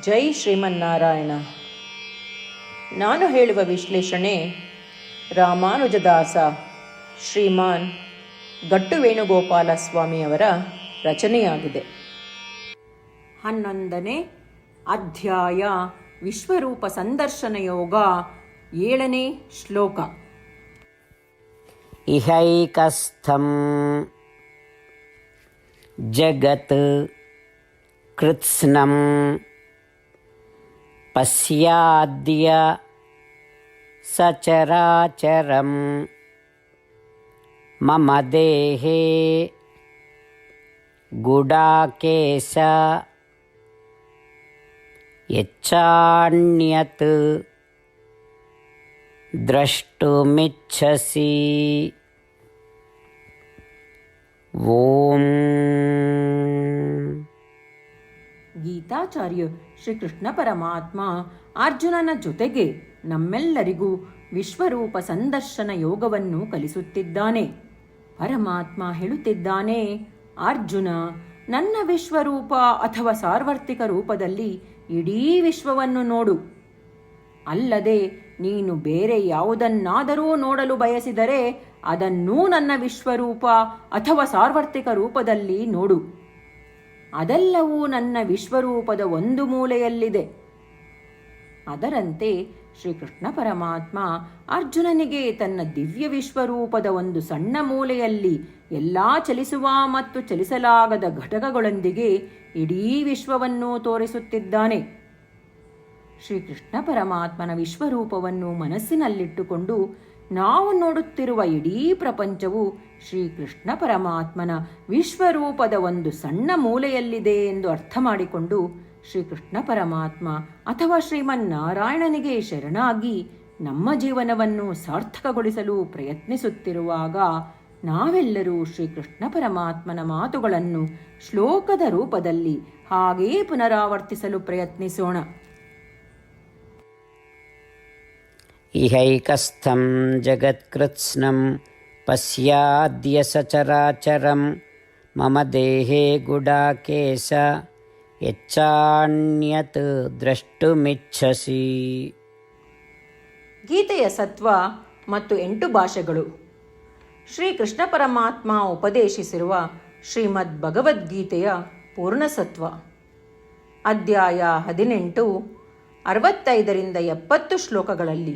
ಜೈ ಶ್ರೀಮನ್ನಾರಾಯಣ. ನಾನು ಹೇಳುವ ವಿಶ್ಲೇಷಣೆ ರಾಮಾನುಜದಾಸ ಶ್ರೀಮಾನ್ ಗಟ್ಟು ವೇಣುಗೋಪಾಲ ಸ್ವಾಮಿಯವರ ರಚನೆಯಾಗಿದೆ. ಹನ್ನೊಂದನೇ ಅಧ್ಯಾಯ ವಿಶ್ವರೂಪ ಸಂದರ್ಶನ ಯೋಗ ಏಳನೇ ಶ್ಲೋಕ. ಇಹೈಕಸ್ಥಂ ಜಗತ್ ಕೃತ್ಸ್ನಂ पश्याद्य सचराचरं मम देहे गुडाकेश यच्चान्यत् द्रष्टुमिच्छसि। ॐ ಗೀತಾಚಾರ್ಯ ಶ್ರೀಕೃಷ್ಣ ಪರಮಾತ್ಮ ಅರ್ಜುನನ ಜೊತೆಗೆ ನಮ್ಮೆಲ್ಲರಿಗೂ ವಿಶ್ವರೂಪ ಸಂದರ್ಶನ ಯೋಗವನ್ನು ಕಲಿಸುತ್ತಿದ್ದಾನೆ. ಪರಮಾತ್ಮ ಹೇಳುತ್ತಿದ್ದಾನೆ, ಅರ್ಜುನ, ನನ್ನ ವಿಶ್ವರೂಪ ಅಥವಾ ಸಾರ್ವತ್ರಿಕ ರೂಪದಲ್ಲಿ ಇಡೀ ವಿಶ್ವವನ್ನು ನೋಡು. ಅಲ್ಲದೆ ನೀನು ಬೇರೆ ಯಾವುದನ್ನಾದರೂ ನೋಡಲು ಬಯಸಿದರೆ ಅದನ್ನೂ ನನ್ನ ವಿಶ್ವರೂಪ ಅಥವಾ ಸಾರ್ವತ್ರಿಕ ರೂಪದಲ್ಲಿ ನೋಡು. ಅದೆಲ್ಲವೂ ನನ್ನ ವಿಶ್ವರೂಪದ ಒಂದು ಮೂಲೆಯಲ್ಲಿದೆ. ಅದರಂತೆ ಶ್ರೀಕೃಷ್ಣ ಪರಮಾತ್ಮ ಅರ್ಜುನನಿಗೆ ತನ್ನ ದಿವ್ಯ ವಿಶ್ವರೂಪದ ಒಂದು ಸಣ್ಣ ಮೂಲೆಯಲ್ಲಿ ಎಲ್ಲ ಚಲಿಸುವ ಮತ್ತು ಚಲಿಸಲಾಗದ ಘಟಕಗಳೊಂದಿಗೆ ಇಡೀ ವಿಶ್ವವನ್ನು ತೋರಿಸುತ್ತಿದ್ದಾನೆ. ಶ್ರೀಕೃಷ್ಣ ಪರಮಾತ್ಮನ ವಿಶ್ವರೂಪವನ್ನು ಮನಸ್ಸಿನಲ್ಲಿಟ್ಟುಕೊಂಡು ನಾವು ನೋಡುತ್ತಿರುವ ಇಡೀ ಪ್ರಪಂಚವು ಶ್ರೀಕೃಷ್ಣ ಪರಮಾತ್ಮನ ವಿಶ್ವರೂಪದ ಒಂದು ಸಣ್ಣ ಮೂಲೆಯಲ್ಲಿದೆ ಎಂದು ಅರ್ಥ ಮಾಡಿಕೊಂಡು ಶ್ರೀಕೃಷ್ಣ ಪರಮಾತ್ಮ ಅಥವಾ ಶ್ರೀಮನ್ನಾರಾಯಣನಿಗೆ ಶರಣಾಗಿ ನಮ್ಮ ಜೀವನವನ್ನು ಸಾರ್ಥಕಗೊಳಿಸಲು ಪ್ರಯತ್ನಿಸುತ್ತಿರುವಾಗ ನಾವೆಲ್ಲರೂ ಶ್ರೀಕೃಷ್ಣ ಪರಮಾತ್ಮನ ಮಾತುಗಳನ್ನು ಶ್ಲೋಕದ ರೂಪದಲ್ಲಿ ಹಾಗೇ ಪುನರಾವರ್ತಿಸಲು ಪ್ರಯತ್ನಿಸೋಣ. इहैकस्थं जगत्कृत्स्नं पश्याद्य सचराचरं मम देहे गुडाकेश यच्चान्यत् द्रष्टुमिच्छसि ಗೀತೆಯ ಸತ್ವ ಮತ್ತು ಎಂಟು ಭಾಷೆಗಳು ಶ್ರೀ ಕೃಷ್ಣ ಪರಮಾತ್ಮ ಉಪದೇಶಿಸಿರುವ ಶ್ರೀಮದ್ ಭಗವದ್ಗೀತೆಯ ಪೂರ್ಣಸತ್ವ ಅಧ್ಯಾಯ ಹದಿನೆಂಟು ಅರವತ್ತೈದರಿಂದ ಎಪ್ಪತ್ತು ಶ್ಲೋಕಗಳಲ್ಲಿ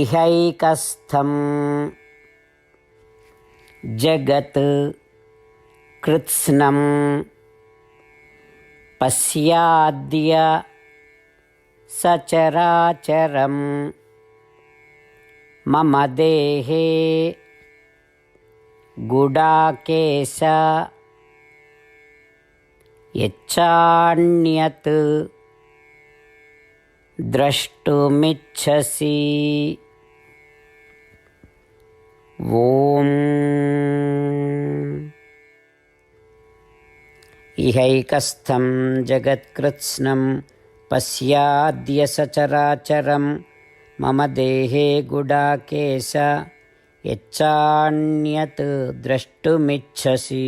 इहैकस्थं जगत् कृत्स्नं। पश्याद्य सचराचरं मम देहे गुडाकेश। यच्चान्यत् द्रष्टुमिच्छसि ॐ इहैकस्थं जगत्कृत्स्नं पश्याद्य सचराचरं मम देहे गुडाकेश यच्चान्यत् द्रष्टुमिच्छसि